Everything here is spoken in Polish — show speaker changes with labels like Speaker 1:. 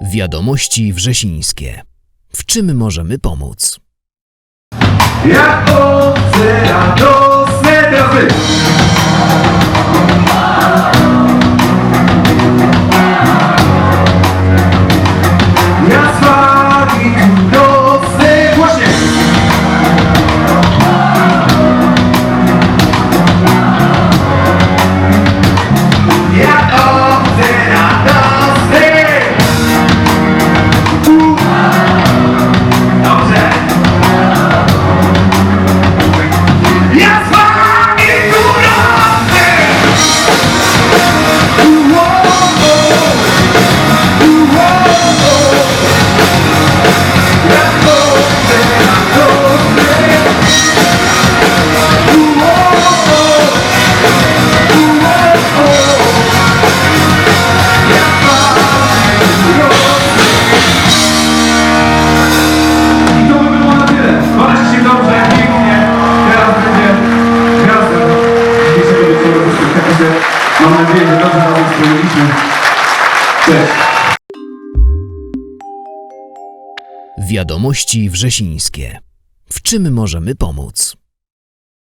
Speaker 1: Wiadomości wrzesińskie. W czym możemy pomóc?
Speaker 2: Jak radosne występia. Mam nadzieję, że dobrze. Cześć.
Speaker 1: Wiadomości wrzesińskie. W czym możemy pomóc?